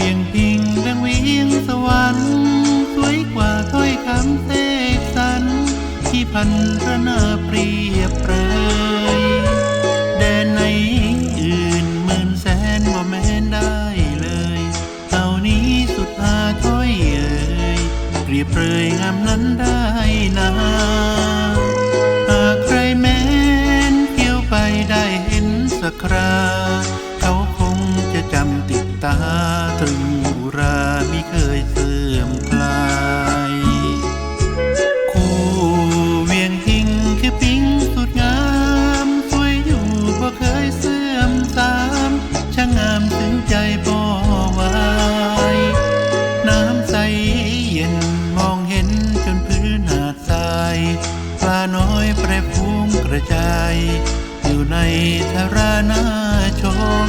เวียงพิงดังเวียงสวรรค์สวยกว่าถ้อยคำเสกสรรที่พันพระนาเปรียบเปรยแดนในอื่นหมื่นแสนบ่แม่นได้เลยเท่านี้สุดอาถ้อยเอ่ยเปรียบเปรยงามนั้นได้นาหากใครแม้นเที่ยวไปได้เห็นสักครา เขาคงจะจำติดตา ลาน้อยแปรพุงกระจาย อยู่ในทารานาชม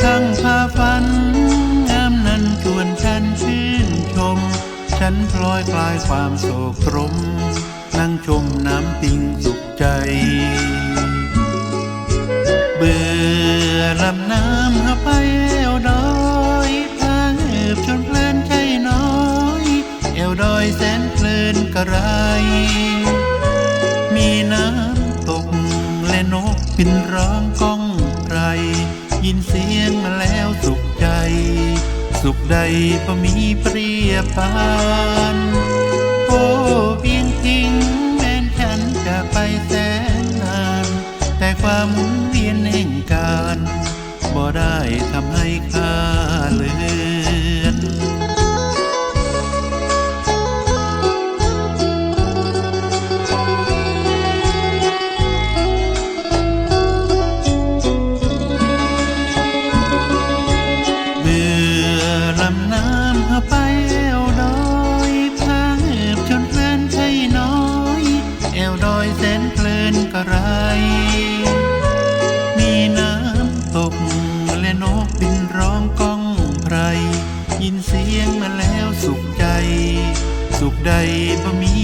ช่างพาฝัน งามนั้นชวนฉันชื่นชม ฉันพลอยคลายความโศกตรม นั่งชมน้ำปิงสุขใจ เบื่อลำน้ำหาไปเอวดอยพาเหือบจนเพลินใจน้อย เอวดอยแสนเพลินกระไร น้ำตก และนกบินร้องก้องไกรยินเสียงมาแล้วสุขใจ สุขใดก็มีเปรียบปานโอ้เพียงทิ้งแม้นฉันจะไปแสนนาน แต่ความหมุนเวียนแห่งการบ่ได้ทำให้ ไปเอวดอยพาเหือบจนเพลินใช่น้อยเอวดอยแสนเพลินกระไร มีน้ำตกและนกบินร้องก้องไพรยินเสียงมาแล้วสุขใจ สุขใดบ่มี